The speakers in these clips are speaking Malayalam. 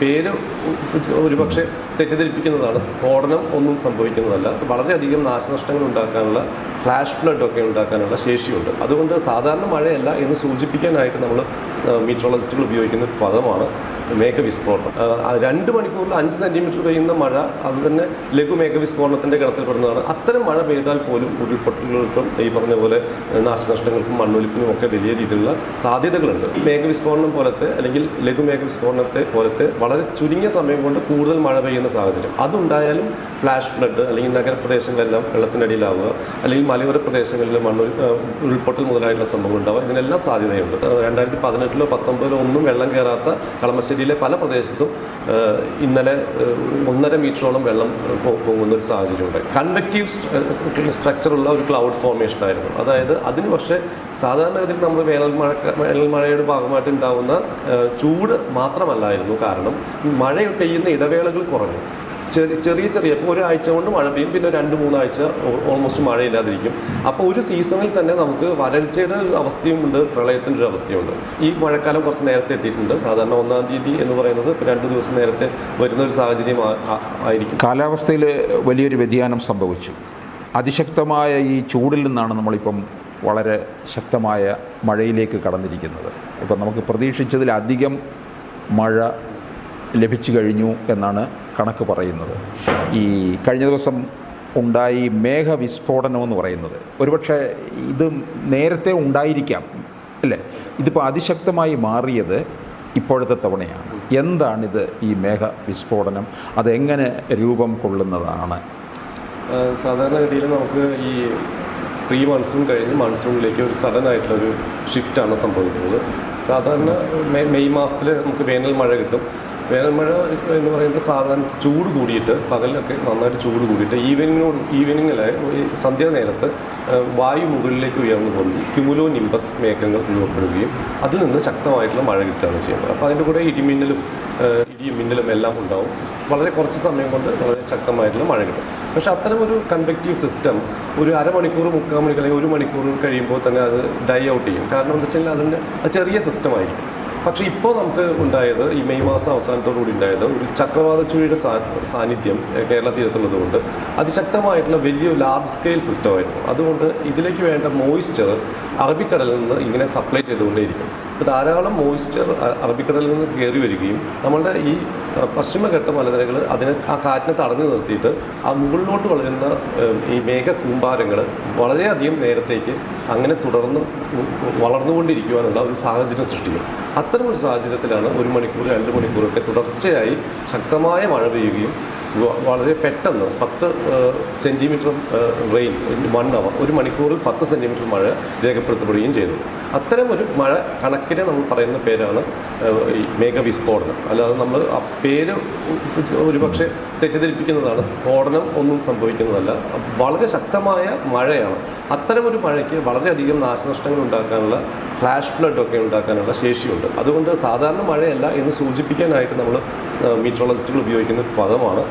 പേര് ഒരുപക്ഷെ തെറ്റിദ്ധരിപ്പിക്കുന്നതാണ്. സ്ഫോടനം ഒന്നും സംഭവിക്കുന്നതല്ല. വളരെയധികം നാശനഷ്ടങ്ങൾ ഉണ്ടാക്കാനുള്ള ഫ്ലാഷ് ഫ്ലഡ് ഒക്കെ ഉണ്ടാക്കാനുള്ള ശേഷിയുണ്ട്. അതുകൊണ്ട് സാധാരണ മഴയല്ല എന്ന് സൂചിപ്പിക്കാനായിട്ട് നമ്മൾ മീറ്ററോളജിസ്റ്റുകൾ ഉപയോഗിക്കുന്ന പദമാണ് മേഘവിസ്ഫോടനം രണ്ട് മണിക്കൂറിൽ അഞ്ച് സെന്റിമീറ്റർ പെയ്യുന്ന മഴ അത് തന്നെ ലഘു മേഘവിസ്ഫോടനത്തിന്റെ ഗണത്തിൽപ്പെടുന്നതാണ് അത്തരം മഴ പെയ്താൽ പോലും ഉരുൾപൊട്ടലുകൾക്കും ഈ പറഞ്ഞ പോലെ നാശനഷ്ടങ്ങൾക്കും മണ്ണൊലിപ്പിനും ഒക്കെ വലിയ രീതിയിലുള്ള സാധ്യതകളുണ്ട്. മേഘവിസ്ഫോടനം പോലത്തെ അല്ലെങ്കിൽ ലഘു മേഘവിസ്ഫോടനത്തെ പോലത്തെ വളരെ ചുരുങ്ങിയ സമയം കൊണ്ട് കൂടുതൽ മഴ പെയ്യുന്ന സാഹചര്യം. അതുണ്ടായാലും ഫ്ലാഷ് ഫ്ലഡ് അല്ലെങ്കിൽ നഗരപ്രദേശങ്ങളെല്ലാം വെള്ളത്തിനടിയിലാവുക അല്ലെങ്കിൽ മലയോര പ്രദേശങ്ങളിൽ മണ്ണൊലി ഉരുൾപൊട്ടൽ മുതലായിട്ടുള്ള സംഭവം ഉണ്ടാവുക ഇതിനെല്ലാം സാധ്യതയുണ്ട്. രണ്ടായിരത്തി പതിനെട്ടിലോ പത്തൊമ്പതിലോ ഒന്നും വെള്ളം കയറാത്ത കളമശ്ശേരിയിലെ പല പ്രദേശത്തും ഇന്നലെ ഒന്നര മീറ്ററോളം വെള്ളം പൊങ്ങുന്ന ഒരു സാഹചര്യമുണ്ട് കൺവെക്റ്റീവ് സ്ട്രക്ചറുള്ള ഒരു ക്ലൗഡ് ഫോർമേഷൻ ആയിരുന്നു. അതായത് അതിന് പക്ഷേ സാധാരണഗതിയിൽ നമ്മൾ വേനൽ മഴ വേനൽ മഴയുടെ ഭാഗമായിട്ട് ഉണ്ടാകുന്ന ചൂട് മാത്രമല്ലായിരുന്നു കാരണം മഴ പെയ്യുന്ന ഇടവേളകൾ കുറഞ്ഞു. ചെറിയ ചെറിയ ചെറിയ ഇപ്പോൾ ഒരാഴ്ച കൊണ്ട് മഴ പെയ്യും പിന്നെ രണ്ട് മൂന്നാഴ്ച ഓൾമോസ്റ്റ് മഴയില്ലാതിരിക്കും. അപ്പോൾ ഒരു സീസണിൽ തന്നെ നമുക്ക് വരൾച്ചയുടെ ഒരു അവസ്ഥയും ഉണ്ട് പ്രളയത്തിന്റെ ഒരു അവസ്ഥയുണ്ട് ഈ മഴക്കാലം കുറച്ച് നേരത്തെ എത്തിയിട്ടുണ്ട്. സാധാരണ ഒന്നാം തീയതി എന്ന് പറയുന്നത് രണ്ട് ദിവസം നേരത്തെ വരുന്ന ഒരു സാഹചര്യം ആയിരിക്കും. കാലാവസ്ഥയിൽ വലിയൊരു വ്യതിയാനം സംഭവിച്ചു. അതിശക്തമായ ഈ ചൂടിൽ നിന്നാണ് നമ്മളിപ്പം വളരെ ശക്തമായ മഴയിലേക്ക് കടന്നിരിക്കുന്നത്. ഇപ്പം നമുക്ക് പ്രതീക്ഷിച്ചതിലധികം മഴ ലഭിച്ചു കഴിഞ്ഞു എന്നാണ് കണക്ക് പറയുന്നത്. ഈ കഴിഞ്ഞ ദിവസം ഉണ്ടായി മേഘവിസ്ഫോടനം എന്ന് പറയുന്നത്. ഒരുപക്ഷെ ഇത് നേരത്തെ ഉണ്ടായിരിക്കാം അല്ലേ? ഇതിപ്പോൾ അതിശക്തമായി മാറിയത് ഇപ്പോഴത്തെ തവണയാണ്. എന്താണിത് ഈ മേഘ വിസ്ഫോടനം അതെങ്ങനെ രൂപം കൊള്ളുന്നതാണ്? സാധാരണ രീതിയിൽ നമുക്ക് ഈ പ്രീ മൺസൂൺ കഴിഞ്ഞ് മൺസൂണിലേക്ക് ഒരു സഡൻ ആയിട്ടുള്ളൊരു ഷിഫ്റ്റാണ് സംഭവിക്കുന്നത്. സാധാരണ മെയ് മെയ് മാസത്തിൽ നമുക്ക് വേനൽ മഴ കിട്ടും. വേനൽ മഴ എന്ന് പറയുന്നത് സാധാരണ ചൂട് കൂടിയിട്ട് പകലൊക്കെ നന്നായിട്ട് ചൂട് കൂടിയിട്ട് ഈവനിങ്ങിനോട് ഈവനിങ്ങിലെ ഈ സന്ധ്യാ നേരത്ത് വായു മുകളിലേക്ക് ഉയർന്നു പോകുന്നു ക്യൂലോ നിംബസ് മേഘങ്ങൾ രൂപപ്പെടുകയും അതിൽ നിന്ന് ശക്തമായിട്ടുള്ള മഴ കിട്ടുകയാണ് ചെയ്യുന്നത്. അപ്പോൾ അതിന്റെ കൂടെ ഇടിമിന്നലും ഇടിയും മിന്നലും എല്ലാം ഉണ്ടാവും. വളരെ കുറച്ച് സമയം കൊണ്ട് വളരെ ശക്തമായിട്ടുള്ള മഴ കിട്ടും. പക്ഷെ അത്തരം ഒരു കൺവെക്റ്റീവ് സിസ്റ്റം ഒരു അരമണിക്കൂർ മുക്കാൽ മണിക്കൂർ അല്ലെങ്കിൽ ഒരു മണിക്കൂർ കഴിയുമ്പോൾ തന്നെ അത് ഡൈ ഔട്ട് ചെയ്യും. കാരണം എന്താ വെച്ചാൽ അതിന്റെ ചെറിയ സിസ്റ്റമായിരിക്കും പക്ഷേ ഇപ്പോൾ നമുക്ക് ഉണ്ടായത് ഈ മെയ് മാസം അവസാനത്തോടു കൂടി ഉണ്ടായത് ഒരു ചക്രവാത ചുഴിയുടെ സാന്നിധ്യം കേരള കേരള തീരത്തുള്ളതുകൊണ്ട് അതിശക്തമായിട്ടുള്ള വലിയ ലാർജ് സ്കെയിൽ സിസ്റ്റമായിരുന്നു അതുകൊണ്ട് ഇതിലേക്ക് വേണ്ട മോയിസ്ചർ അറബിക്കടലിൽ നിന്ന് ഇങ്ങനെ സപ്ലൈ ചെയ്തുകൊണ്ടേയിരിക്കും. ഇപ്പോൾ ധാരാളം മോയിസ്റ്റർ അറബിക്കടലിൽ നിന്ന് കയറി വരികയും നമ്മളുടെ ഈ പശ്ചിമഘട്ട മലനിരകൾ അതിനെ ആ കാറ്റിനെ തടഞ്ഞു നിർത്തിയിട്ട് ആ മുകളിലോട്ട് വളരുന്ന ഈ മേഘ കൂമ്പാരങ്ങൾ വളരെയധികം നേരത്തേക്ക് അങ്ങനെ തുടർന്ന് വളർന്നുകൊണ്ടിരിക്കുവാനുള്ള ഒരു സാഹചര്യം സൃഷ്ടിക്കും. അത്തരമൊരു സാഹചര്യത്തിലാണ് ഒരു മണിക്കൂർ രണ്ട് മണിക്കൂറൊക്കെ തുടർച്ചയായി ശക്തമായ മഴ പെയ്യുകയും വളരെ പെട്ടെന്ന് പത്ത് സെന്റിമീറ്റർ റെയിൻ വൺ അവർ ഒരു മണിക്കൂറിൽ പത്ത് സെന്റിമീറ്റർ മഴ രേഖപ്പെടുത്തപ്പെടുകയും ചെയ്തു. അത്തരം ഒരു മഴ കണക്കിനെ നമ്മൾ പറയുന്ന പേരാണ് ഈ മേഘവിസ്ഫോടനം. അല്ലാതെ നമ്മൾ ആ പേര് ഒരുപക്ഷെ തെറ്റിദ്ധരിപ്പിക്കുന്നതാണ്. സ്ഫോടനം ഒന്നും സംഭവിക്കുന്നതല്ല. വളരെ ശക്തമായ മഴയാണ്. അത്തരം ഒരു മഴയ്ക്ക് വളരെയധികം നാശനഷ്ടങ്ങൾ ഉണ്ടാക്കാനുള്ള ഫ്ലാഷ് ഫ്ലഡ് ഒക്കെ ഉണ്ടാക്കാനുള്ള ശേഷിയുണ്ട്. അതുകൊണ്ട് സാധാരണ മഴയല്ല എന്ന് സൂചിപ്പിക്കാനായിട്ട് നമ്മൾ മീറ്ററോളജിസ്റ്റുകൾ ഉപയോഗിക്കുന്ന പദമാണ്.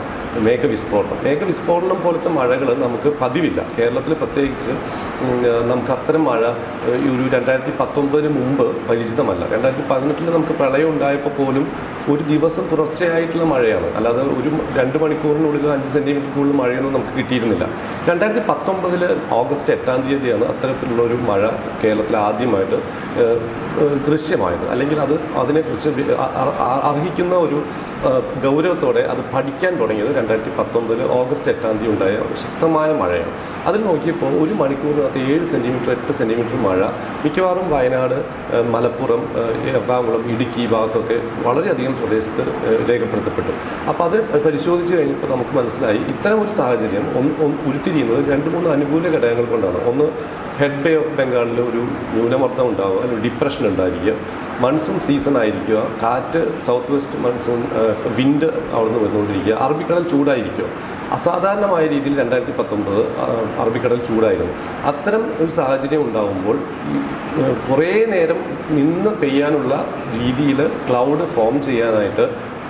മേഘവിസ്ഫോടനം മേഘവിസ്ഫോടനം പോലത്തെ മഴകൾ നമുക്ക് പതിവില്ല. കേരളത്തിൽ പ്രത്യേകിച്ച് നമുക്ക് അത്തരം മഴ ഒരു രണ്ടായിരത്തി പത്തൊമ്പതിന് മുമ്പ് പരിചിതമല്ല. രണ്ടായിരത്തി പതിനെട്ടിൽ നമുക്ക് പ്രളയം ഉണ്ടായപ്പോൾ പോലും ഒരു ദിവസം തുടർച്ചയായിട്ടുള്ള മഴയാണ്. അല്ലാതെ ഒരു രണ്ട് മണിക്കൂറിനുള്ളിൽ അഞ്ച് സെന്റിമീറ്റർ കൂടുതൽ മഴയൊന്നും നമുക്ക് കിട്ടിയിരുന്നില്ല. രണ്ടായിരത്തി പത്തൊമ്പതിൽ ഓഗസ്റ്റ് എട്ടാം തീയതിയാണ് അത്തരത്തിലുള്ള ഒരു മഴ കേരളത്തിൽ ആദ്യമായിട്ട് ദൃശ്യമായത്. അല്ലെങ്കിൽ അത് അതിനെക്കുറിച്ച് അർഹിക്കുന്ന ഒരു ഗൗരവത്തോടെ അത് പഠിക്കാൻ തുടങ്ങിയത് രണ്ടായിരത്തി പത്തൊമ്പതിൽ ഓഗസ്റ്റ് എട്ടാം തീയതി ഉണ്ടായ ശക്തമായ മഴയാണ്. അതിൽ നോക്കിയപ്പോൾ ഒരു മണിക്കൂറിനകത്ത് ഏഴ് സെന്റിമീറ്റർ എട്ട് സെന്റിമീറ്റർ മഴ. മിക്കവാറും വയനാട് മലപ്പുറം എറണാകുളം ഇടുക്കി ഭാഗത്തൊക്കെ വളരെയധികം പ്രദേശത്ത് രേഖപ്പെടുത്തപ്പെട്ടു. അപ്പോൾ അത് പരിശോധിച്ച് കഴിഞ്ഞപ്പോൾ നമുക്ക് മനസ്സിലായി ഇത്തരം ഒരു സാഹചര്യം ഉരുത്തിരിയുന്നത് രണ്ട് മൂന്ന് അനുകൂല ഘടകങ്ങൾ കൊണ്ടാണ്. ഒന്ന് ഹെഡ് ബേ ഓഫ് ബംഗാളിൽ ഒരു ന്യൂനമർദ്ദം ഉണ്ടാവുക അല്ലെങ്കിൽ ഡിപ്രഷൻ ഉണ്ടായിരിക്കുക. മൺസൂൺ സീസൺ ആയിരിക്കുക കാറ്റ് സൗത്ത് വെസ്റ്റ് മൺസൂൺ വിൻഡ് അവിടുന്ന് വന്നുകൊണ്ടിരിക്കുക അറബിക്കടൽ ചൂടായിരിക്കുക. അസാധാരണമായ രീതിയിൽ രണ്ടായിരത്തി പത്തൊമ്പത് അറബിക്കടൽ ചൂടായിരുന്നു. അത്തരം ഒരു സാഹചര്യം ഉണ്ടാകുമ്പോൾ കുറേ നേരം നിന്ന് പെയ്യാനുള്ള രീതിയിൽ ക്ലൗഡ് ഫോം ചെയ്യാനായിട്ട്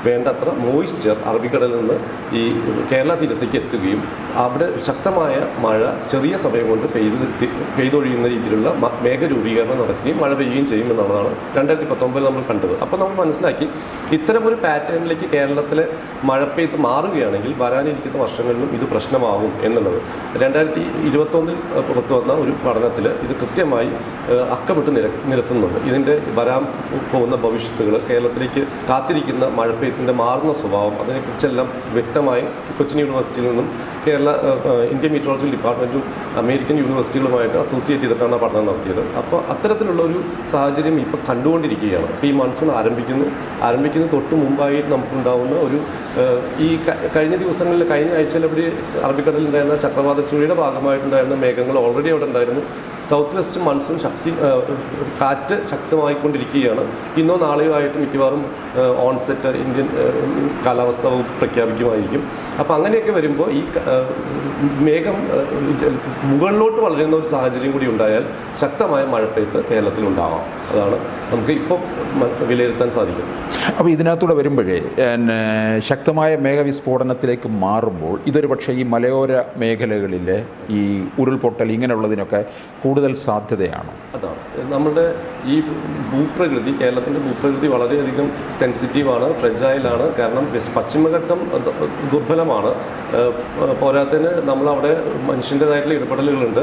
വേണ്ടത്ര മോയിസ്ചർ അറബിക്കടലിൽ നിന്ന് ഈ കേരള തീരത്തേക്ക് എത്തുകയും അവിടെ ശക്തമായ മഴ ചെറിയ സമയം കൊണ്ട് പെയ്ത് പെയ്തൊഴിയുന്ന രീതിയിലുള്ള മേഘരൂപീകരണം നടക്കുകയും മഴ പെയ്യുകയും ചെയ്യും എന്നുള്ളതാണ് രണ്ടായിരത്തി പത്തൊമ്പതിൽ നമ്മൾ കണ്ടത്. അപ്പോൾ നമ്മൾ മനസ്സിലാക്കി ഇത്തരമൊരു പാറ്റേണിലേക്ക് കേരളത്തിലെ മഴ മഴപ്പെയ്ത്ത് മാറുകയാണെങ്കിൽ വരാനിരിക്കുന്ന വർഷങ്ങളിലും ഇത് പ്രശ്നമാകും എന്നുള്ളത്. രണ്ടായിരത്തി ഇരുപത്തൊന്നിൽ പുറത്തു വന്ന ഒരു പഠനത്തിൽ ഇത് കൃത്യമായി അക്കമിട്ട് നിര നിരത്തുന്നുണ്ട്. ഇതിന്റെ വരാൻ പോകുന്ന ഭവിഷ്യത്തുകൾ കേരളത്തിലേക്ക് കാത്തിരിക്കുന്ന മഴപ്പെയ്ത്തിന്റെ മാറുന്ന സ്വഭാവം അതിനെക്കുറിച്ചെല്ലാം വ്യക്തമായി കൊച്ചിൻ യൂണിവേഴ്സിറ്റിയിൽ നിന്നും കേരള ഇന്ത്യൻ മീറ്ററോളജി ഡിപ്പാർട്ട്മെന്റും അമേരിക്കൻ യൂണിവേഴ്സിറ്റികളുമായിട്ട് അസോസിയേറ്റ് ചെയ്തിട്ടാണ് പഠനം നടത്തിയത്. അപ്പോൾ അത്തരത്തിലുള്ള ഒരു സാഹചര്യം ഇപ്പോൾ കണ്ടുകൊണ്ടിരിക്കുകയാണ്. അപ്പോൾ ഈ മൺസൂൺ ആരംഭിക്കുന്നു. ആരംഭിക്കുന്ന തൊട്ട് മുമ്പായി നമുക്കുണ്ടാവുന്ന ഒരു ഈ കഴിഞ്ഞ ദിവസങ്ങളിൽ കഴിഞ്ഞ ആഴ്ചയിൽ അവിടെ അറബിക്കടലിൽ ഉണ്ടായിരുന്ന ചക്രവാത ചുഴിയുടെ ഭാഗമായിട്ടുണ്ടായിരുന്ന മേഘങ്ങൾ ഓൾറെഡി അവിടെ ഉണ്ടായിരുന്നു. സൗത്ത് വെസ്റ്റ് മൺസൂൺ ശക്തി കാറ്റ് ശക്തമായിക്കൊണ്ടിരിക്കുകയാണ്. ഇന്നോ നാളെയോ ആയിട്ട് മിക്കവാറും ഓൺസെറ്റ് ഇന്ത്യൻ കാലാവസ്ഥ വകുപ്പ് പ്രഖ്യാപിക്കുമായിരിക്കും. അപ്പോൾ അങ്ങനെയൊക്കെ വരുമ്പോൾ ഈ മേഘം മുകളിലോട്ട് വളരുന്ന ഒരു സാഹചര്യം കൂടി ഉണ്ടായാൽ ശക്തമായ മഴപ്പെയ്ത്ത് കേരളത്തിലുണ്ടാവാം. അതാണ് നമുക്ക് ഇപ്പോൾ വിലയിരുത്താൻ സാധിക്കും അപ്പോൾ ഇതിനകത്തൂടെ വരുമ്പോഴേ ശക്തമായ മേഘവിസ്ഫോടനത്തിലേക്ക് മാറുമ്പോൾ ഇതൊരു പക്ഷേ ഈ മലയോര മേഖലകളിലെ ഈ ഉരുൾപൊട്ടൽ ഇങ്ങനെയുള്ളതിനൊക്കെ കൂടുതൽ സാധ്യതയാണ്. അതാണ് നമ്മുടെ ഈ ഭൂപ്രകൃതി കേരളത്തിന്റെ ഭൂപ്രകൃതി വളരെയധികം സെൻസിറ്റീവാണ് ഫ്രജൈലാണ് കാരണം പശ്ചിമഘട്ടം ദുർബലമാണ്. പോരാത്തതിന് നമ്മളവിടെ മനുഷ്യന്റെതായിട്ടുള്ള ഇടപെടലുകളുണ്ട്.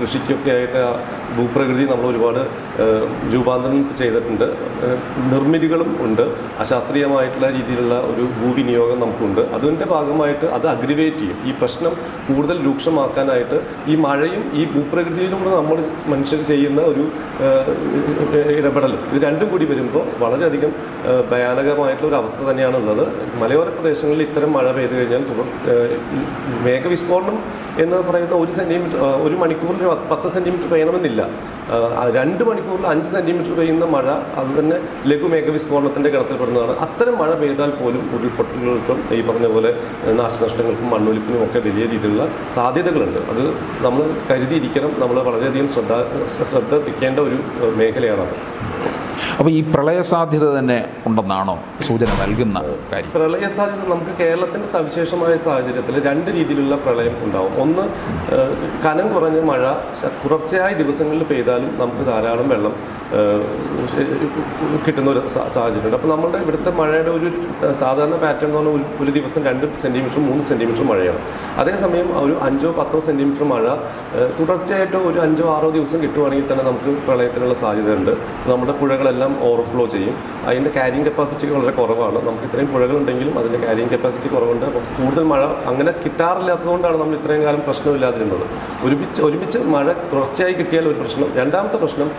കൃഷിക്കൊക്കെ ആയിട്ട് ഭൂപ്രകൃതി നമ്മൾ ഒരുപാട് രൂപാന്തരം ചെയ്തിട്ടുണ്ട്. നിർമ്മിതികളും ഉണ്ട്. അശാസ്ത്രീയമായിട്ടുള്ള രീതിയിലുള്ള ഒരു ഭൂവിനിയോഗം നമുക്കുണ്ട്. അതിന്റെ ഭാഗമായിട്ട് അത് അഗ്രിവേറ്റ് ചെയ്യും. ഈ പ്രശ്നം കൂടുതൽ രൂക്ഷമാക്കാനായിട്ട് ഈ മഴയും ഈ ഭൂപ്രകൃതിയിലൂടെ നമ്മൾ മനുഷ്യർ ചെയ്യുന്ന ഒരു ഇടപെടൽ ഇത് രണ്ടും കൂടി വരുമ്പോൾ വളരെയധികം ഭയാനകമായിട്ടുള്ള ഒരു അവസ്ഥ തന്നെയാണ് ഉള്ളത് മലയോര പ്രദേശങ്ങളിൽ ഇത്തരം മഴ പെയ്തു കഴിഞ്ഞാൽ തുടർ മേഘവിസ്ഫോടനം എന്ന് പറയുന്ന ഒരു സെന്റിമീറ്റർ ഒരു മണിക്കൂറിൽ പത്ത് സെന്റിമീറ്റർ പെയ്യണമെന്നില്ല. രണ്ട് മണിക്കൂറിൽ അഞ്ച് സെന്റിമീറ്റർ പെയ്യുന്ന മഴ അത് തന്നെ ലഘുമേഘവിസ്ഫോടനത്തിന്റെ കിടത്തിൽപ്പെടുന്നതാണ് അത്തരം മഴ പെയ്താൽ പോലും ഉരുൾപൊട്ടലുകൾക്കും ഈ പറഞ്ഞ പോലെ നാശനഷ്ടങ്ങൾക്കും മണ്ണൊലിപ്പിനും ഒക്കെ വലിയ രീതിയിലുള്ള സാധ്യതകളുണ്ട്. അത് നമ്മൾ കരുതിയിരിക്കണം. നമ്മൾ വളരെയധികം ശ്രദ്ധ ശ്രദ്ധ വയ്ക്കേണ്ട ഒരു മേഖലയാണത്. അപ്പോൾ ഈ പ്രളയ സാധ്യത തന്നെ ഉണ്ടെന്നാണോ സൂചന നൽകുന്ന കാര്യം? പ്രളയ സാധ്യത നമുക്ക് കേരളത്തിന്റെ സവിശേഷമായ സാഹചര്യത്തിൽ രണ്ട് രീതിയിലുള്ള പ്രളയം ഉണ്ടാവും. ഒന്ന് കനം കുറഞ്ഞ മഴ തുടർച്ചയായ ദിവസങ്ങളിൽ പെയ്താലും നമുക്ക് ധാരാളം വെള്ളം കിട്ടുന്ന ഒരു സാഹചര്യമുണ്ട്. അപ്പോൾ നമ്മുടെ ഇവിടുത്തെ മഴയുടെ ഒരു സാധാരണ പാറ്റേൺ എന്ന് പറഞ്ഞാൽ ഒരു- ദിവസം രണ്ട് സെന്റിമീറ്റർ മൂന്ന് സെന്റിമീറ്റർ മഴയാണ്. അതേസമയം ഒരു അഞ്ചോ പത്തോ സെന്റിമീറ്റർ മഴ തുടർച്ചയായിട്ടോ ഒരു അഞ്ചോ ആറോ ദിവസം കിട്ടുവാണെങ്കിൽ തന്നെ നമുക്ക് പ്രളയത്തിനുള്ള സാധ്യതയുണ്ട്. നമ്മുടെ പുഴകളെല്ലാം ഓവർഫ്ലോ ചെയ്യും. അതിന്റെ കാരിയിങ് കപ്പാസിറ്റി വളരെ കുറവാണ്. നമുക്ക് ഇത്രയും പുഴകളുണ്ടെങ്കിലും അതിന്റെ കാരിയിങ് കപ്പാസിറ്റി കുറവുണ്ട്. അപ്പോൾ കൂടുതൽ മഴ അങ്ങനെ കിട്ടാറില്ലാത്തതുകൊണ്ടാണ് നമ്മൾ ഇത്രയും കാലം പ്രശ്നമില്ലാതിരുന്നത്. ഒരുമിച്ച് ഒരുമിച്ച് മഴ തുടർച്ചയായി കിട്ടിയാൽ ഒരു പ്രശ്നം. രണ്ടാമത്തെ പ്രശ്നം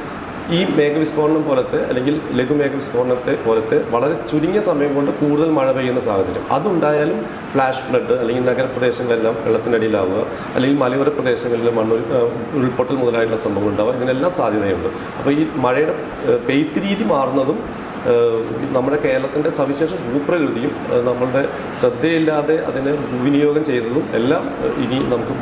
ഈ മേഘവിസ്ഫോടനം പോലത്തെ അല്ലെങ്കിൽ ലഘുമേഘവിസ്ഫോടനത്തെ പോലത്തെ വളരെ ചുരുങ്ങിയ സമയം കൊണ്ട് കൂടുതൽ മഴ പെയ്യുന്ന സാഹചര്യം. അതുണ്ടായാലും ഫ്ലാഷ് ഫ്ലഡ് അല്ലെങ്കിൽ നഗരപ്രദേശങ്ങളെല്ലാം വെള്ളത്തിനടിയിലാവുക അല്ലെങ്കിൽ മലയോര പ്രദേശങ്ങളിൽ മണ്ണ് ഉരുൾപൊട്ടൽ മുതലായിട്ടുള്ള സംഭവങ്ങൾ ഉണ്ടാവുക ഇതിനെല്ലാം സാധ്യതയുണ്ട്. അപ്പോൾ ഈ മഴയുടെ പെയ്ത്ത് രീതി മാറുന്നതും നമ്മുടെ കേരളത്തിന്റെ സവിശേഷ ഭൂപ്രകൃതിയും നമ്മളുടെ ശ്രദ്ധയില്ലാതെ അതിനെ വിനിയോഗം ചെയ്തതും എല്ലാം ഇനി നമുക്ക്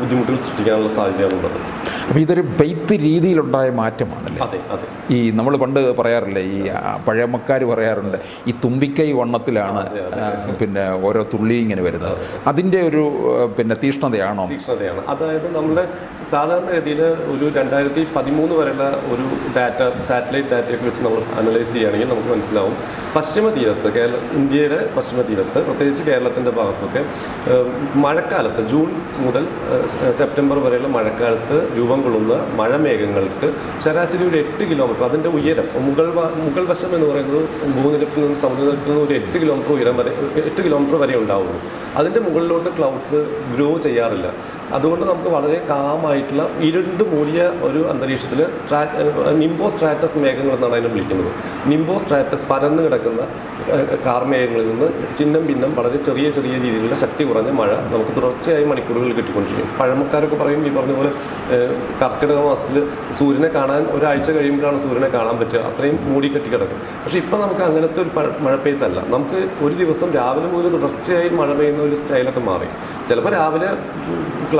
ബുദ്ധിമുട്ടുകൾ സൃഷ്ടിക്കാനുള്ള സാധ്യതയാണുള്ളത് അപ്പോൾ ഇതൊരു ബൈത്ത് രീതിയിലുണ്ടായ മാറ്റമാണല്ലേ? അതെ അതെ. ഈ നമ്മൾ പണ്ട് പറയാറില്ലേ ഈ പഴയമക്കാർ പഴമക്കാർ പറയാറുണ്ട് ഈ തുമ്പിക്കൈ വണ്ണത്തിലാണ്. പിന്നെ ഓരോ തുള്ളി ഇങ്ങനെ വരുന്നത്. അതിന്റെ ഒരു പിന്നെ തീഷ്ണതയാണോ തീഷ്ണതയാണ് അതായത് നമ്മുടെ സാധാരണഗതിയിൽ ഒരു രണ്ടായിരത്തി പതിമൂന്ന് വരെയുള്ള ഒരു ഡാറ്റ സാറ്റലൈറ്റ് ഡാറ്റയൊക്കെ വെച്ച് നമ്മൾ അനലൈസ് ചെയ്യുകയാണെങ്കിൽ നമുക്ക് മനസ്സിലാവും. പശ്ചിമ തീരത്ത് കേരള ഇന്ത്യയുടെ പശ്ചിമ തീരത്ത് പ്രത്യേകിച്ച് കേരളത്തിന്റെ ഭാഗത്തൊക്കെ മഴക്കാലത്ത് ജൂൺ മുതൽ സെപ്റ്റംബർ വരെയുള്ള മഴക്കാലത്ത് രൂപം കൊള്ളുന്ന മഴമേഘങ്ങൾക്ക് ശരാശരി ഒരു എട്ട് കിലോമീറ്റർ അതിന്റെ ഉയരം മുഗൾ മുകൾ വശം എന്ന് പറയുന്നത് ഭൂനിരപ്പിൽ നിന്ന് സമുദ്രനിരപ്പിൽ നിന്ന് ഒരു എട്ട് കിലോമീറ്റർ ഉയരം വരെ എട്ട് കിലോമീറ്റർ വരെ ഉണ്ടാവുള്ളൂ. അതിന്റെ മുകളിലോട്ട് ക്ലൗഡ്സ് ഗ്രോ ചെയ്യാറില്ല. അതുകൊണ്ട് നമുക്ക് വളരെ കാമായിട്ടുള്ള ഇരുണ്ട് മൂടിയ ഒരു അന്തരീക്ഷത്തിൽ സ്ട്രാ നിംബോ സ്ട്രാറ്റസ് മേഘങ്ങൾ എന്നാണ് അതിനെ വിളിക്കുന്നത്. നിംബോ സ്ട്രാറ്റസ് പരന്ന് കിടക്കുന്ന കാർമേഘങ്ങളിൽ നിന്ന് ചിഹ്നം ഭിന്നം വളരെ ചെറിയ ചെറിയ രീതിയിലുള്ള ശക്തി കുറഞ്ഞ മഴ നമുക്ക് തുടർച്ചയായി മണിക്കൂറുകൾ കിട്ടിക്കൊണ്ടിരിക്കും. പഴമക്കാരൊക്കെ പറയും ഈ പറഞ്ഞ പോലെ കർക്കിടക മാസത്തിൽ സൂര്യനെ കാണാൻ ഒരാഴ്ച കഴിയുമ്പോഴാണ് സൂര്യനെ കാണാൻ പറ്റുക. അത്രയും മൂടി കെട്ടി കിടക്കും പക്ഷേ ഇപ്പം നമുക്ക് അങ്ങനത്തെ ഒരു മഴ പെയ്ത്തല്ല നമുക്ക് ഒരു ദിവസം രാവിലെ മുതൽ തുടർച്ചയായി മഴ പെയ്യുന്ന ഒരു സ്റ്റൈലൊക്കെ മാറി. ചിലപ്പോൾ രാവിലെ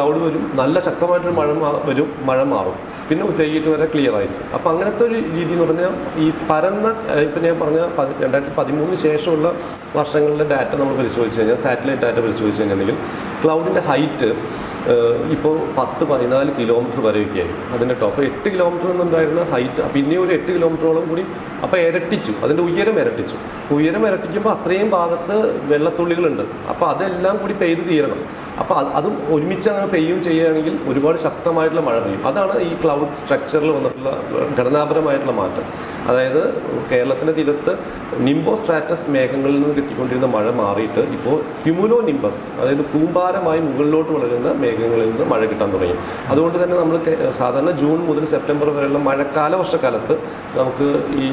ക്ലൗഡ് വരും നല്ല ശക്തമായിട്ടൊരു മഴ വരും മഴ മാറും. പിന്നെ ഉച്ചയ്ക്കിട്ട് വരെ ക്ലിയർ ആയിരിക്കും. അപ്പം അങ്ങനത്തെ ഒരു രീതി എന്ന് പറഞ്ഞാൽ ഈ പരന്ന ഇപ്പം ഞാൻ പറഞ്ഞ രണ്ടായിരത്തി പതിമൂന്നിന് ശേഷമുള്ള വർഷങ്ങളിലെ ഡാറ്റ നമ്മൾ പരിശോധിച്ച് കഴിഞ്ഞാൽ സാറ്റലൈറ്റ് ഡാറ്റ പരിശോധിച്ച് കഴിഞ്ഞിട്ടുണ്ടെങ്കിൽ ക്ലൗഡിന്റെ ഹൈറ്റ് ഇപ്പോൾ പത്ത് പതിനാല് കിലോമീറ്റർ വരെയൊക്കെ ആയി അതിന്റെ ടോപ്പ് എട്ട് കിലോമീറ്റർ എന്നുണ്ടായിരുന്ന ഹൈറ്റ് പിന്നെ ഒരു എട്ട് കിലോമീറ്ററോളം കൂടി അപ്പോൾ ഇരട്ടിച്ചു. അതിന്റെ ഉയരം ഇരട്ടിച്ചു. ഉയരം ഇരട്ടിക്കുമ്പോൾ അത്രയും ഭാഗത്ത് വെള്ളത്തുള്ളികളുണ്ട്. അപ്പോൾ അതെല്ലാം കൂടി പെയ്ത് തീരണം. അപ്പോൾ അതും ഒരുമിച്ച് അങ്ങനെ പെയ്യും ചെയ്യുകയാണെങ്കിൽ ഒരുപാട് ശക്തമായിട്ടുള്ള മഴ പെയ്യും. അതാണ് ഈ ക്ലൗഡ് സ്ട്രക്ചറിൽ വന്നിട്ടുള്ള ഘടനാപരമായിട്ടുള്ള മാറ്റം. അതായത് കേരളത്തിന്റെ തീരത്ത് നിംബോ സ്ട്രാറ്റസ് മേഘങ്ങളിൽ നിന്ന് കിട്ടിക്കൊണ്ടിരുന്ന മഴ മാറിയിട്ട് ഇപ്പോൾ ക്യുമുലോ നിംബസ് അതായത് കൂമ്പാരമായി മുകളിലോട്ട് വളരുന്ന മേഘങ്ങളിൽ നിന്ന് മഴ കിട്ടാൻ തുടങ്ങി. അതുകൊണ്ട് തന്നെ നമ്മൾ സാധാരണ ജൂൺ മുതൽ സെപ്റ്റംബർ വരെയുള്ള മഴക്കാല വർഷക്കാലത്ത് നമുക്ക് ഈ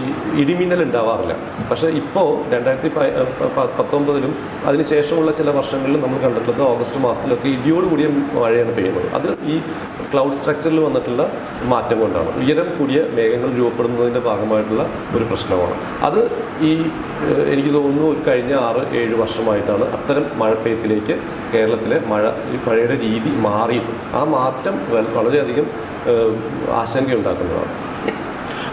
ഇടിമിന്നൽ ഉണ്ടാവാറില്ല. പക്ഷേ ഇപ്പോൾ രണ്ടായിരത്തി പത്തൊമ്പതിലും അതിനുശേഷമുള്ള ചില വർഷങ്ങളിൽ നമ്മൾ കണ്ടിട്ടുള്ളത് ഓഗസ്റ്റ് മാസത്തിലൊക്കെ ഇടിയോട് കൂടിയ മഴയാണ് പെയ്യുന്നത്. അത് ഈ ക്ലൗഡ് സ്ട്രക്ചറിൽ വന്നിട്ടുള്ള മാറ്റം കൊണ്ടാണ്. ഉയരം കൂടിയ മേഘങ്ങൾ രൂപപ്പെടുന്നതിന്റെ ഭാഗമായിട്ടുള്ള ഒരു പ്രശ്നമാണ്. അത് ഈ എനിക്ക് തോന്നുന്നു കഴിഞ്ഞ ആറ് ഏഴ് വർഷമായിട്ടാണ് അത്തരം മഴപ്പെയ്ത്തിലേക്ക് കേരളത്തിലെ മഴ ഈ മഴയുടെ രീതി മാറിയത്. ആ മാറ്റം വളരെയധികം ആശങ്കയുണ്ടാക്കുന്നതാണ്.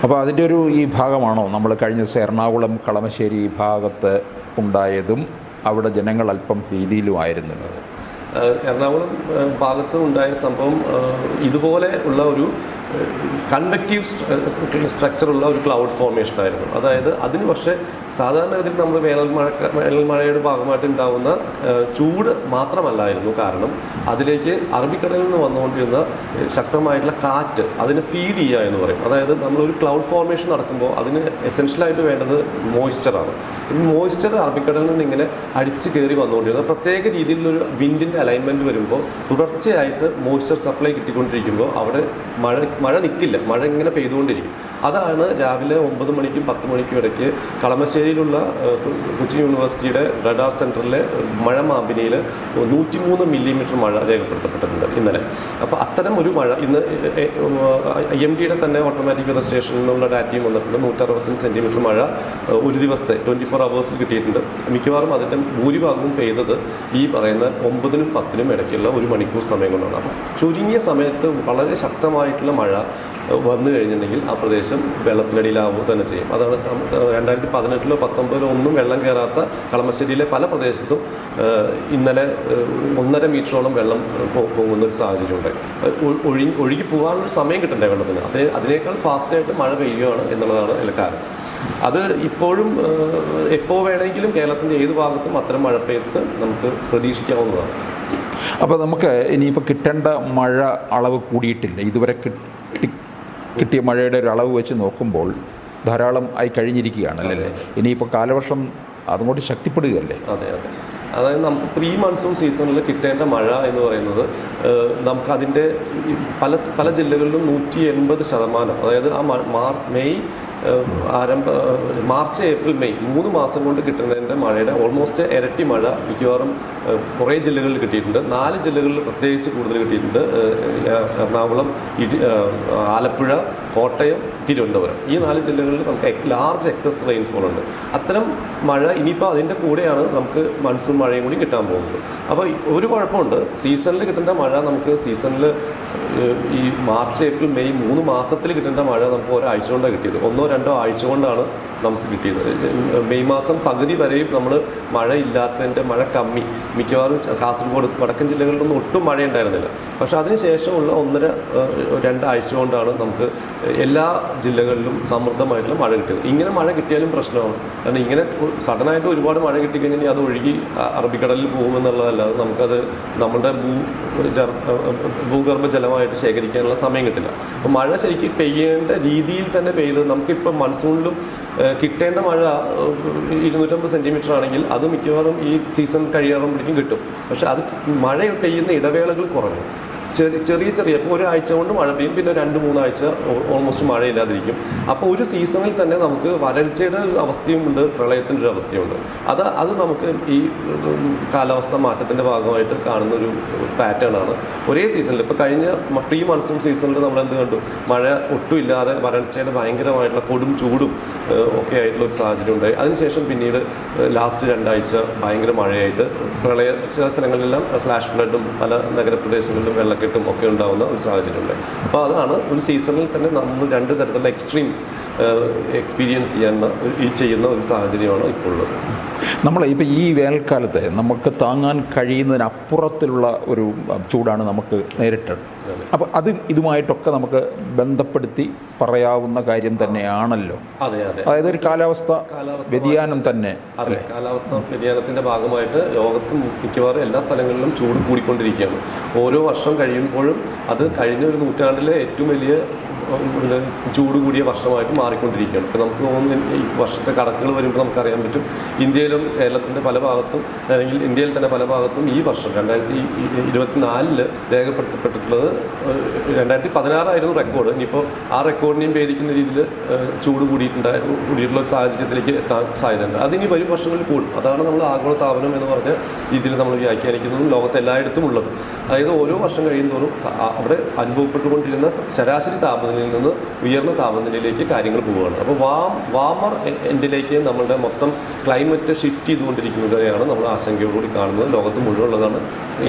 അപ്പോൾ അതിന്റെ ഒരു ഈ ഭാഗമാണോ നമ്മൾ കഴിഞ്ഞ ദിവസം എറണാകുളം കളമശ്ശേരി ഭാഗത്ത് ഉണ്ടായതും അവിടെ ജനങ്ങൾ അല്പം ഭീതിയിലുമായിരുന്നു എറണാകുളം ഭാഗത്ത് ഉണ്ടായ സംഭവം ഇതുപോലെ ഉള്ള ഒരു കൺവെക്റ്റീവ് സ്ട്രക്ചറുള്ള ഒരു ക്ലൗഡ് ഫോർമേഷൻ ആയിരുന്നു. അതായത് അതിന് പക്ഷേ സാധാരണഗതിയിൽ നമ്മൾ വേനൽ മഴ വേനൽ മഴയുടെ ഭാഗമായിട്ട് ഉണ്ടാകുന്ന ചൂട് മാത്രമല്ലായിരുന്നു കാരണം അതിലേക്ക് അറബിക്കടലിൽ നിന്ന് വന്നുകൊണ്ടിരുന്ന ശക്തമായിട്ടുള്ള കാറ്റ് അതിനെ ഫീഡ് ചെയ്യുക എന്ന് പറയും. അതായത് നമ്മളൊരു ക്ലൗഡ് ഫോർമേഷൻ നടക്കുമ്പോൾ അതിന് എസെൻഷ്യലായിട്ട് വേണ്ടത് മോയ്സ്ചറാണ് ഈ മോയ്സ്ചർ അറബിക്കടലിൽ നിന്ന് ഇങ്ങനെ അടിച്ച് കയറി വന്നുകൊണ്ടിരുന്നത് പ്രത്യേക രീതിയിലുള്ളൊരു വിൻഡിന്റെ അലൈൻമെന്റ് വരുമ്പോൾ തുടർച്ചയായിട്ട് മോയ്സ്ചർ സപ്ലൈ കിട്ടിക്കൊണ്ടിരിക്കുമ്പോൾ അവിടെ മഴ മഴ നിൽക്കില്ല മഴ ഇങ്ങനെ പെയ്തുകൊണ്ടിരിക്കും. അതാണ് രാവിലെ ഒമ്പത് മണിക്കും പത്ത് മണിക്കും ഇടയ്ക്ക് കളമശ്ശേരിയിലുള്ള കൊച്ചി യൂണിവേഴ്സിറ്റിയുടെ റഡാർ സെന്ററിലെ മഴ മാപിനിയിൽ നൂറ്റിമൂന്ന് മില്ലിമീറ്റർ മഴ രേഖപ്പെടുത്തപ്പെട്ടിട്ടുണ്ട് ഇന്നലെ. അപ്പോൾ അത്തരം ഒരു മഴ ഇന്ന് എം ഡിയുടെ തന്നെ ഓട്ടോമാറ്റിക് വെതർ സ്റ്റേഷനിൽ നിന്നുള്ള ഡാറ്റയും വന്നിട്ടുണ്ട്. നൂറ്ററുപത്തഞ്ച് സെന്റിമീറ്റർ മഴ ഒരു ദിവസത്തെ ട്വന്റി ഫോർ അവേഴ്സിൽ കിട്ടിയിട്ടുണ്ട്. മിക്കവാറും അതിന്റെ ഭൂരിഭാഗവും പെയ്തത് ഈ പറയുന്ന ഒമ്പതിനും പത്തിനും ഇടയ്ക്കുള്ള ഒരു മണിക്കൂർ സമയം കൊണ്ടാണ്. അപ്പം ചുരുങ്ങിയ സമയത്ത് വളരെ ശക്തമായിട്ടുള്ള മഴ വന്നു കഴിഞ്ഞിട്ടുണ്ടെങ്കിൽ ആ പ്രദേശം വെള്ളത്തിനടിയിലാവുക തന്നെ ചെയ്യും. അതാണ് രണ്ടായിരത്തി പതിനെട്ടിലോ പത്തൊമ്പതിലോ ഒന്നും വെള്ളം കയറാത്ത കളമശ്ശേരിയിലെ പല പ്രദേശത്തും ഇന്നലെ ഒന്നര മീറ്ററോളം വെള്ളം പോകുന്ന ഒരു സാഹചര്യം ഉണ്ടായി ഒ- ഒഴുകി ഒഴുകി പോകാനുള്ള സമയം കിട്ടണ്ടേ വെള്ളത്തിന്? അത് അതിനേക്കാൾ ഫാസ്റ്റായിട്ട് മഴ പെയ്യുകയാണ് എന്നുള്ളതാണ് അതിലെ കാരണം. അത് ഇപ്പോഴും എപ്പോൾ വേണമെങ്കിലും കേരളത്തിന്റെ ഏത് ഭാഗത്തും അത്തരം മഴ പെയ്ത്ത് നമുക്ക് പ്രതീക്ഷിക്കാവുന്നതാണ്. അപ്പോൾ നമുക്ക് ഇനിയിപ്പോൾ കിട്ടേണ്ട മഴ അളവ് കൂടിയിട്ടില്ല. ഇതുവരെ കിട്ടി കിട്ടിയ മഴയുടെ ഒരു അളവ് വെച്ച് നോക്കുമ്പോൾ ധാരാളം ആയി കഴിഞ്ഞിരിക്കുകയാണ് അല്ലേ? ഇനിയിപ്പോൾ കാലവർഷം അതുകൊണ്ട് ശക്തിപ്പെടുകയല്ലേ? അതെ അതെ. അതായത് നമുക്ക് പ്രീ മൺസൂൺ സീസണിൽ കിട്ടേണ്ട മഴ എന്ന് പറയുന്നത് നമുക്കതിന്റെ പല പല ജില്ലകളിലും നൂറ്റി എൺപത് ശതമാനം അതായത് ആ മാർച്ച് മാർ മെയ് ആരംഭ മാർച്ച് ഏപ്രിൽ മെയ് മൂന്ന് മാസം കൊണ്ട് കിട്ടുന്നതിന്റെ മഴയുടെ ഓൾമോസ്റ്റ് ഇരട്ടി മഴ മിക്കവാറും കുറേ ജില്ലകളിൽ കിട്ടിയിട്ടുണ്ട്. നാല് ജില്ലകളിൽ പ്രത്യേകിച്ച് കൂടുതൽ കിട്ടിയിട്ടുണ്ട്. എറണാകുളം ഇടി ആലപ്പുഴ കോട്ടയം തിരുവനന്തപുരം. ഈ നാല് ജില്ലകളിൽ നമുക്ക് ലാർജ് എക്സസ് റെയിൻഫോൾ ഉണ്ട്. അത്തരം മഴ ഇനിയിപ്പോൾ അതിന്റെ കൂടെയാണ് നമുക്ക് മൺസൂൺ മഴയും കൂടി കിട്ടാൻ പോകുന്നത്. അപ്പോൾ ഒരു കുഴപ്പമുണ്ട്. സീസണിൽ കിട്ടേണ്ട മഴ നമുക്ക് സീസണിൽ ഈ മാർച്ച് ഏപ്രിൽ മെയ് മൂന്ന് മാസത്തിൽ കിട്ടേണ്ട മഴ നമുക്ക് ഒരാഴ്ച കൊണ്ടാണ് കിട്ടിയത്. ഒന്നോ രണ്ടോ ആഴ്ച കൊണ്ടാണ് നമുക്ക് കിട്ടിയത്. മെയ് മാസം പകുതി വരെയും നമ്മൾ മഴ ഇല്ലാത്തതിന്റെ മഴ കമ്മി. മിക്കവാറും കാസർഗോഡ് വടക്കൻ ജില്ലകളിലൊന്നും ഒട്ടും മഴ ഉണ്ടായിരുന്നില്ല പക്ഷേ അതിനുശേഷമുള്ള ഒന്നര രണ്ടാഴ്ച കൊണ്ടാണ് നമുക്ക് എല്ലാ ജില്ലകളിലും സമൃദ്ധമായിട്ടുള്ള മഴ കിട്ടിയത്. ഇങ്ങനെ മഴ കിട്ടിയാലും പ്രശ്നമാണ്. കാരണം ഇങ്ങനെ സഡനായിട്ട് ഒരുപാട് മഴ കിട്ടിക്കഴിഞ്ഞാൽ അത് ഒഴുകി അറബിക്കടലിൽ പോകുമെന്നുള്ളതല്ലാതെ നമുക്കത് നമ്മുടെ ഭൂ ഭൂഗർഭ ജലമായിട്ട് ശേഖരിക്കാനുള്ള സമയം കിട്ടില്ല. അപ്പോൾ മഴ ശരിക്കും പെയ്യേണ്ട രീതിയിൽ തന്നെ പെയ്ത് നമുക്കിപ്പോൾ മൺസൂണിലും കിട്ടേണ്ട മഴ ഇരുന്നൂറ്റമ്പത് സെന്റിമീറ്റർ ആണെങ്കിൽ അത് മിക്കവാറും ഈ സീസൺ കഴിയാറുമ്പോഴേക്കും കിട്ടും. പക്ഷെ അത് മഴ പെയ്യുന്ന ഇടവേളകൾ കുറഞ്ഞു ചെറിയ ചെറിയ ചെറിയ ഇപ്പോൾ ഒരാഴ്ച കൊണ്ട് മഴ പെയ്യും. പിന്നെ രണ്ട് മൂന്നാഴ്ച ഓൾമോസ്റ്റ് മഴയില്ലാതിരിക്കും. അപ്പോൾ ഒരു സീസണിൽ തന്നെ നമുക്ക് വരൾച്ചയുടെ ഒരു അവസ്ഥയുമുണ്ട് പ്രളയത്തിന്റെ ഒരു അവസ്ഥയുണ്ട് അത് അത് നമുക്ക് ഈ കാലാവസ്ഥ മാറ്റത്തിന്റെ ഭാഗമായിട്ട് കാണുന്ന ഒരു പാറ്റേൺ ആണ്. ഒരേ സീസണിൽ ഇപ്പോൾ കഴിഞ്ഞ പ്രീ മൺസൂൺ സീസണിൽ നമ്മൾ എന്ത് കണ്ടു? മഴ ഒട്ടും ഇല്ലാതെ വരൾച്ചയുടെ ഭയങ്കരമായിട്ടുള്ള കൊടും ചൂടും ഒക്കെ ആയിട്ടുള്ള ഒരു സാഹചര്യം ഉണ്ടായി. അതിനുശേഷം പിന്നീട് ലാസ്റ്റ് രണ്ടാഴ്ച ഭയങ്കര മഴയായിട്ട് പ്രളയ ചില സ്ഥലങ്ങളിലെല്ലാം ഫ്ലാഷ് ഫ്ലഡും പല നഗരപ്രദേശങ്ങളിലും വെള്ളക്കെട്ടും ഒക്കെ ഉണ്ടാകുന്ന ഒരു സാഹചര്യമുണ്ട്. അപ്പോൾ അതാണ് ഒരു സീസണിൽ തന്നെ നമ്മൾ രണ്ട് തരത്തിലുള്ള എക്സ്ട്രീംസ് എക്സ്പീരിയൻസ് ചെയ്യുന്ന ചെയ്യുന്ന ഒരു സാഹചര്യമാണ് ഇപ്പോൾ ഉള്ളത് നമ്മൾ ഇപ്പോൾ ഈ വേനൽക്കാലത്ത് നമുക്ക് താങ്ങാൻ കഴിയുന്നതിനപ്പുറത്തിലുള്ള ഒരു ചൂടാണ് നമുക്ക് നേരിട്ടത്. അപ്പോൾ അത് ഇതുമായിട്ടൊക്കെ നമുക്ക് ബന്ധപ്പെടുത്തി പറയാവുന്ന കാര്യം തന്നെയാണല്ലോ. അതെ അതെ. അതായത് ഒരു കാലാവസ്ഥ വ്യതിയാനം തന്നെ അതെ കാലാവസ്ഥ വ്യതിയാനത്തിന്റെ ഭാഗമായിട്ട് ലോകത്ത് മിക്കവാറും എല്ലാ സ്ഥലങ്ങളിലും ചൂട് കൂടിക്കൊണ്ടിരിക്കുകയാണ്. ഓരോ വർഷം കഴിയുമ്പോഴും അത് കഴിഞ്ഞ ഒരു നൂറ്റാണ്ടിലെ ഏറ്റവും വലിയ ചൂട് കൂടിയ വർഷമായിട്ട് മാറിക്കൊണ്ടിരിക്കുകയാണ്. ഇപ്പം നമുക്ക് തോന്നുന്നു ഈ വർഷത്തെ കണക്കുകൾ വരുമ്പോൾ നമുക്കറിയാൻ പറ്റും. ഇന്ത്യയിലും കേരളത്തിന്റെ പല ഭാഗത്തും അല്ലെങ്കിൽ ഇന്ത്യയിൽ തന്നെ പല ഭാഗത്തും ഈ വർഷം രണ്ടായിരത്തി ഇരുപത്തിനാലിൽ രേഖപ്പെടുത്തപ്പെട്ടിട്ടുള്ളത് രണ്ടായിരത്തി പതിനാറായിരുന്നു റെക്കോർഡ് ഇനിയിപ്പോൾ ആ റെക്കോർഡിനെയും ഭേദിക്കുന്ന രീതിയിൽ ചൂട് കൂടിയിട്ടുണ്ടായ കൂടിയിട്ടുള്ള ഒരു സാഹചര്യത്തിലേക്ക് എത്താൻ സാധ്യതയുണ്ട്. അതിനി വരും വർഷങ്ങളിൽ കൂടും. അതാണ് നമ്മൾ ആഗോള താപനം എന്ന് പറഞ്ഞ രീതിയിൽ നമ്മൾ വ്യാഖ്യാനിക്കുന്നതും ലോകത്ത് എല്ലായിടത്തും ഉള്ളത്. അതായത് ഓരോ വർഷം കഴിയുന്നതോറും അവിടെ അനുഭവപ്പെട്ടുകൊണ്ടിരുന്ന ശരാശരി താപനിലയിൽ നിന്ന് ഉയർന്ന താപനിലയിലേക്ക് കാര്യങ്ങൾ പോവുകയാണ്. അപ്പോൾ വാം വാമർ എൻഡിലേക്ക് നമ്മളുടെ മൊത്തം ക്ലൈമറ്റ് ഷിഫ്റ്റ് ചെയ്തുകൊണ്ടിരിക്കുന്നതിനെയാണ് നമ്മൾ ആശങ്കയോടുകൂടി കാണുന്നത്. ലോകത്ത് മുഴുവനുള്ളതാണ്.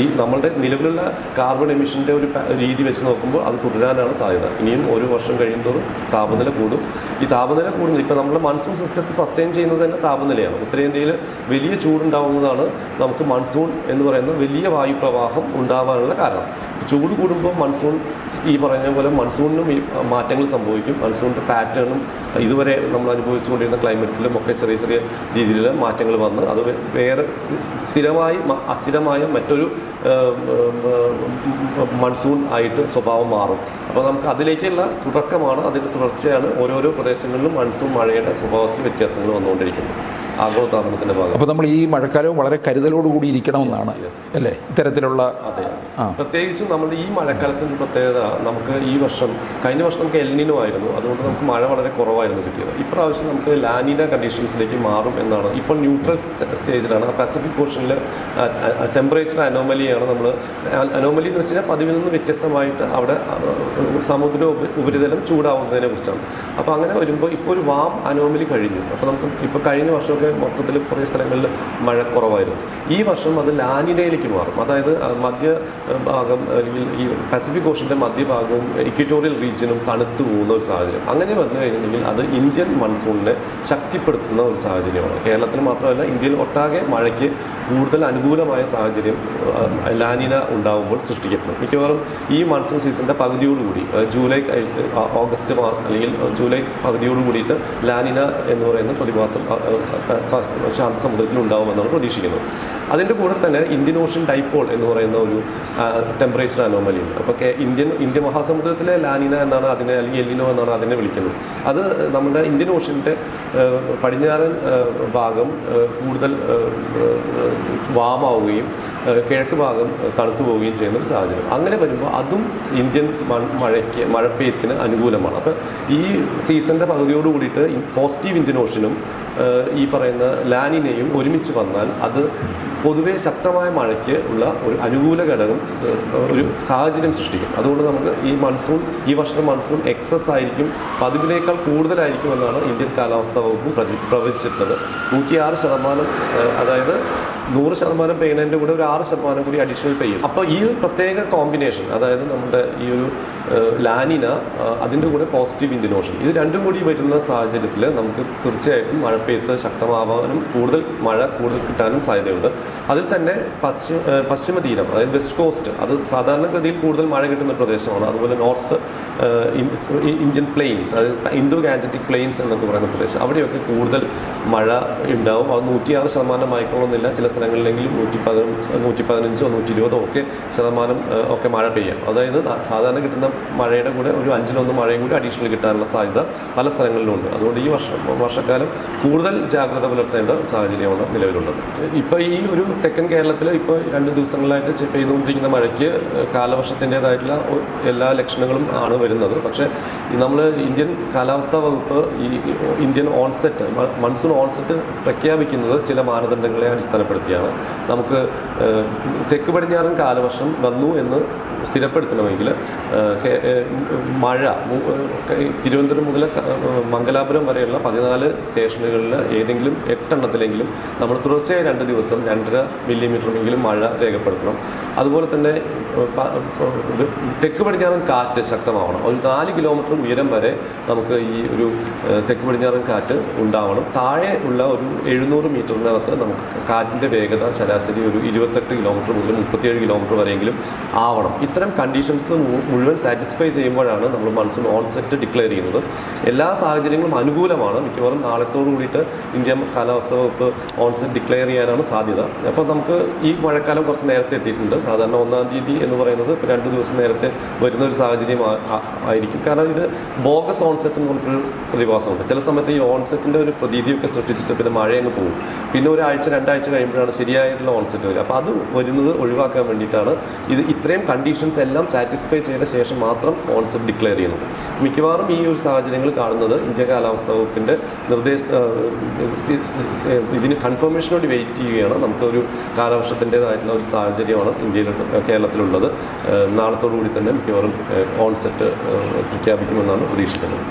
ഈ നമ്മളുടെ നിലവിലുള്ള കാർബൺ എമിഷന്റെ ഒരു രീതി വെച്ച് നോക്കുമ്പോൾ അത് തുടരാനാണ് സാധ്യത. ഇനിയും ഓരോ വർഷം കഴിയുമ്പോൾ താപനില കൂടും. ഈ താപനില കൂടുന്നത് ഇപ്പോൾ നമ്മുടെ മൺസൂൺ സിസ്റ്റത്തിൽ സസ്റ്റെയിൻ ചെയ്യുന്നത് തന്നെ താപനിലയാണ്. ഉത്തരേന്ത്യയിൽ വലിയ ചൂടുണ്ടാവുന്നതാണ് നമുക്ക് മൺസൂൺ എന്ന് പറയുന്ന വലിയ വായുപ്രവാഹം ഉണ്ടാവാനുള്ള കാരണം. ചൂട് കൂടുമ്പോൾ മൺസൂൺ ഈ പറഞ്ഞ പോലെ മൺസൂണിനും ഈ മാറ്റങ്ങൾ സംഭവിക്കും. മൺസൂണിന്റെ പാറ്റേണും ഇതുവരെ നമ്മൾ അനുഭവിച്ചുകൊണ്ടിരുന്ന ക്ലൈമറ്റിലും ഒക്കെ ചെറിയ ചെറിയ രീതിയിൽ മാറ്റങ്ങൾ വന്ന് അത് വേറെ സ്ഥിരമായി അസ്ഥിരമായ മറ്റൊരു മൺസൂൺ ആയിട്ട് സ്വഭാവം മാറും. അപ്പോൾ നമുക്ക് അതിലേക്കുള്ള തുടക്കമാണ്. അതിന്റെ തുടർച്ചയാണ് ഓരോരോ പ്രദേശങ്ങളിലും മൺസൂൺ മഴയുടെ സ്വഭാവത്തിൽ വ്യത്യാസങ്ങൾ വന്നുകൊണ്ടിരിക്കുന്നത്. ആഗോളതാപനത്തിന്റെ ഭാഗം. അപ്പോൾ നമ്മൾ ഈ മഴക്കാലവും വളരെ കരുതലോടുകൂടി ഇരിക്കണമെന്നാണ് അല്ലേ? ഇത്തരത്തിലുള്ള അതെ. പ്രത്യേകിച്ചും നമ്മൾ ഈ മഴക്കാലത്തിന്റെ പ്രത്യേകത നമുക്ക് ഈ വർഷം കഴിഞ്ഞ വർഷം നമുക്ക് എൽനിനോ ആയിരുന്നു. അതുകൊണ്ട് നമുക്ക് മഴ വളരെ കുറവായിരുന്നു കിട്ടിയത്. ഇപ്രാവശ്യം നമുക്ക് ലാനിന കണ്ടീഷൻസിലേക്ക് മാറും എന്നാണ്. ഇപ്പോൾ ന്യൂട്രൽ സ്റ്റേജിലാണ്. പസഫിക് പോർഷനിൽ ടെമ്പറേച്ചർ അനോമലിയാണ് നമ്മൾ അനോമലി എന്ന് വെച്ചാൽ പതിവിൽ നിന്ന് വ്യത്യസ്തമായിട്ട് അവിടെ സമുദ്ര ഉപരിതലം ചൂടാവുന്നതിനെ കുറിച്ചാണ്. അപ്പോൾ അങ്ങനെ വരുമ്പോൾ ഇപ്പോൾ ഒരു വാം അനോമലി കഴിഞ്ഞു. അപ്പോൾ നമുക്ക് ഇപ്പോൾ കഴിഞ്ഞ വർഷമൊക്കെ മൊത്തത്തിൽ കുറേ സ്ഥലങ്ങളിൽ മഴ കുറവായിരുന്നു. ഈ വർഷം അത് ലാനിനയിലേക്ക് മാറും. അതായത് മധ്യ ഭാഗം അല്ലെങ്കിൽ ഈ പസഫിക് ഓഷന്റെ മധ്യഭാഗവും ഇക്വറ്റോറിയൽ റീജിയനും തണുത്തു പോകുന്ന ഒരു സാഹചര്യം. അങ്ങനെ വന്നു കഴിഞ്ഞിട്ടുണ്ടെങ്കിൽ അത് ഇന്ത്യൻ മൺസൂണിനെ ശക്തിപ്പെടുത്തുന്ന ഒരു സാഹചര്യമാണ്. കേരളത്തിൽ മാത്രമല്ല ഇന്ത്യയിൽ ഒട്ടാകെ മഴയ്ക്ക് കൂടുതൽ അനുകൂലമായ സാഹചര്യം ലാനിന ഉണ്ടാകുമ്പോൾ സൃഷ്ടിക്കപ്പെടും. മിക്കവാറും ഈ മൺസൂൺ സീസണിന്റെ പകുതിയോടുകൂടി ജൂലൈ ഓഗസ്റ്റ് മാസം അല്ലെങ്കിൽ ജൂലൈ പകുതിയോട് കൂടിയിട്ട് ലാനിന എന്ന് പറയുന്ന പ്രതിഭാസം ശാന്ത സമുദ്രത്തിൽ ഉണ്ടാവുമെന്നാണ് പ്രതീക്ഷിക്കുന്നത് അതിന്റെ കൂടെ തന്നെ ഇന്ത്യൻ ഓഷ്യൻ ഡൈപ്പോൾ എന്ന് പറയുന്ന ഒരു ടെമ്പറേച്ചർ അനോമലി ഉണ്ട്. അപ്പോൾ ഇന്ത്യൻ ഇന്ത്യൻ ഇന്ത്യ മഹാസമുദ്രത്തിലെ ലാനിന എന്നാണ് അതിനെ അല്ലെങ്കിൽ എല്ലിനോ എന്നാണ് അതിനെ വിളിക്കുന്നത്. അത് നമ്മുടെ ഇന്ത്യൻ ഓഷ്യന്റെ പടിഞ്ഞാറൻ ഭാഗം കൂടുതൽ വാമാവുകയും കിഴക്ക് ഭാഗം തണുത്തു പോവുകയും ചെയ്യുന്ന ഒരു സാഹചര്യം. അങ്ങനെ വരുമ്പോൾ അതും ഇന്ത്യൻ മഴയ്ക്ക് മഴപ്പെയ്ത്തിന് അനുകൂലമാണ്. അപ്പോൾ ഈ സീസണിന്റെ പകുതിയോട് കൂടിയിട്ട് പോസിറ്റീവ് ഇന്ത്യൻ ഓഷ്യനും ഈ പറയുന്ന ലാനിനെയും ഒരുമിച്ച് വന്നാൽ അത് പൊതുവെ ശക്തമായ മഴയ്ക്ക് ഉള്ള ഒരു അനുകൂല ഘടകം ഒരു സാഹചര്യം സൃഷ്ടിക്കും. അതുകൊണ്ട് നമുക്ക് ഈ മൺസൂൺ ഈ വർഷത്തെ മൺസൂൺ എക്സസ് ആയിരിക്കും പതിവിനേക്കാൾ കൂടുതലായിരിക്കും എന്നാണ് ഇന്ത്യൻ കാലാവസ്ഥാ വകുപ്പ് പ്രവചിച്ചിട്ടുള്ളത്. നൂറ്റിയാറ് ശതമാനം അതായത് നൂറ് ശതമാനം പെയ്യുന്നതിന്റെ കൂടെ ഒരു ആറ് ശതമാനം കൂടി അഡീഷണൽ പെയ്യും. അപ്പോൾ ഈ ഒരു പ്രത്യേക കോമ്പിനേഷൻ അതായത് നമ്മുടെ ഈ ഒരു ലാനിന അതിന്റെ കൂടെ പോസിറ്റീവ് ഓഷൻ ഇത് രണ്ടും കൂടി വരുന്ന സാഹചര്യത്തിൽ നമുക്ക് തീർച്ചയായിട്ടും മഴപ്പെയ്ത്ത് ശക്തമാവാനും കൂടുതൽ മഴ കൂടുതൽ കിട്ടാനും സാധ്യതയുണ്ട്. അതിൽ തന്നെ പശ്ചിമ പശ്ചിമ തീരം അതായത് വെസ്റ്റ് കോസ്റ്റ് അത് സാധാരണഗതിയിൽ കൂടുതൽ മഴ കിട്ടുന്ന പ്രദേശമാണ്. അതുപോലെ നോർത്ത് ഇന്ത്യൻ പ്ലെയിൻസ് അതായത് ഇന്തോ ഗാജറ്റിക് പ്ലെയിൻസ് എന്നൊക്കെ പറയുന്ന പ്രദേശം. അവിടെയൊക്കെ കൂടുതൽ മഴ ഉണ്ടാവും. അത് നൂറ്റിയാറ് ശതമാനം ആയിക്കൊള്ളുന്നില്ല ചില സ്ഥലങ്ങളിലെങ്കിലും നൂറ്റി പതിനൊന്ന് നൂറ്റി പതിനഞ്ചോ നൂറ്റി ഇരുപതോ ഒക്കെ ശതമാനം ഒക്കെ മഴ പെയ്യാം. അതായത് സാധാരണ കിട്ടുന്ന മഴയുടെ കൂടെ ഒരു അഞ്ചിലൊന്ന് മഴയും കൂടി അഡീഷണൽ കിട്ടാനുള്ള സാധ്യത പല സ്ഥലങ്ങളിലുണ്ട്. അതുകൊണ്ട് ഈ വർഷം വർഷക്കാലം കൂടുതൽ ജാഗ്രത പുലർത്തേണ്ട സാഹചര്യമാണ് നിലവിലുള്ളത്. ഇപ്പോൾ ഈ ഒരു തെക്കൻ കേരളത്തിൽ ഇപ്പോൾ രണ്ട് ദിവസങ്ങളിലായിട്ട് പെയ്തുകൊണ്ടിരിക്കുന്ന മഴയ്ക്ക് കാലവർഷത്തിന്റെതായിട്ടുള്ള എല്ലാ ലക്ഷണങ്ങളും ആണ് വരുന്നത്. പക്ഷേ നമ്മൾ ഇന്ത്യൻ കാലാവസ്ഥാ വകുപ്പ് ഈ ഇന്ത്യൻ ഓൺസെറ്റ് മൺസൂൺ ഓൺസെറ്റ് പ്രഖ്യാപിക്കുന്നത് ചില മാനദണ്ഡങ്ങളെ അടിസ്ഥാനപ്പെടുത്തിയാണ് നമുക്ക് തെക്ക് പടിഞ്ഞാറൻ കാലവർഷം വന്നു എന്ന് സ്ഥിരപ്പെടുത്തണമെങ്കിൽ മഴ തിരുവനന്തപുരം മുതൽ മംഗലാപുരം വരെയുള്ള പതിനാല് സ്റ്റേഷനുകളിൽ ഏതെങ്കിലും എട്ടെണ്ണത്തിലെങ്കിലും നമ്മൾ തുടർച്ചയായി രണ്ട് ദിവസം രണ്ടര മില്ലിമീറ്ററെങ്കിലും മഴ രേഖപ്പെടുത്തണം. അതുപോലെ തന്നെ തെക്ക് പടിഞ്ഞാറൻ കാറ്റ് ശക്തമാവണം. ഒരു നാല് കിലോമീറ്റർ ഉയരം വരെ നമുക്ക് ഈ ഒരു തെക്ക് പടിഞ്ഞാറൻ കാറ്റ് ഉണ്ടാവണം. താഴെ ഉള്ള ഒരു എഴുന്നൂറ് മീറ്ററിനകത്ത് നമുക്ക് കാറ്റിന്റെ വേഗത ശരാശരി ഒരു ഇരുപത്തെട്ട് കിലോമീറ്റർ മുതൽ മുപ്പത്തിയേഴ് കിലോമീറ്റർ വരെയെങ്കിലും ആവണം. ഇത്തരം കണ്ടീഷൻസ് മുഴുവൻ സാറ്റിസ്ഫൈ ചെയ്യുമ്പോഴാണ് നമ്മൾ മൺസൂൺ ഓൺസെറ്റ് ഡിക്ലെയർ ചെയ്യുന്നത്. എല്ലാ സാഹചര്യങ്ങളും അനുകൂലമാണ്. മിക്കവാറും നാളത്തോടു കൂടിയിട്ട് ഇന്ത്യ കാലാവസ്ഥ വകുപ്പ് ഓൺസെറ്റ് ഡിക്ലെയർ ചെയ്യാനാണ് സാധ്യത. അപ്പോൾ നമുക്ക് ഈ മഴക്കാലം കുറച്ച് നേരത്തെ എത്തിയിട്ടുണ്ട്. സാധാരണ ഒന്നാം തീയതി എന്ന് പറയുന്നത് രണ്ട് ദിവസം നേരത്തെ വരുന്ന ഒരു സാഹചര്യം ആയിരിക്കും. കാരണം ഇത് ബോഗസ് ഓൺസെറ്റ് എന്ന് പറഞ്ഞൊരു പ്രതിഭാസമുണ്ട്. ചില സമയത്ത് ഈ ഓൺസെറ്റിന്റെ ഒരു പ്രതീതിയൊക്കെ സൃഷ്ടിച്ചിട്ട് പിന്നെ മഴയങ്ങ് പോകും. പിന്നെ ഒരാഴ്ച രണ്ടാഴ്ച കഴിയുമ്പോഴാണ് ശരിയായിട്ടുള്ള ഓൺസെറ്റ് വരിക. അപ്പോൾ അത് വരുന്നത് ഒഴിവാക്കാൻ വേണ്ടിയിട്ടാണ് ഇത് ഇത്രയും കണ്ടീഷൻസ് എല്ലാം സാറ്റിസ്ഫൈ ചെയ്ത ശേഷം മാത്രം ഓൺസെപ്റ്റ് ഡിക്ലെയർ ചെയ്യുന്നു. മിക്കവാറും ഈ ഒരു സാഹചര്യങ്ങൾ കാണുന്നത് ഇന്ത്യ കാലാവസ്ഥാ വകുപ്പിന്റെ നിർദ്ദേശ ഇതിന് കൺഫർമേഷനോട് വെയിറ്റ് ചെയ്യുകയാണ്. നമുക്കൊരു കാലവർഷത്തിന്റെതായിട്ടുള്ള ഒരു സാഹചര്യമാണ് ഇന്ത്യയിൽ കേരളത്തിലുള്ളത്. നാളത്തോടുകൂടി നാളത്തോടു കൂടി തന്നെ മിക്കവാറും ഓൺസെറ്റ് പ്രഖ്യാപിക്കുമെന്നാണ് പ്രതീക്ഷിക്കുന്നത്.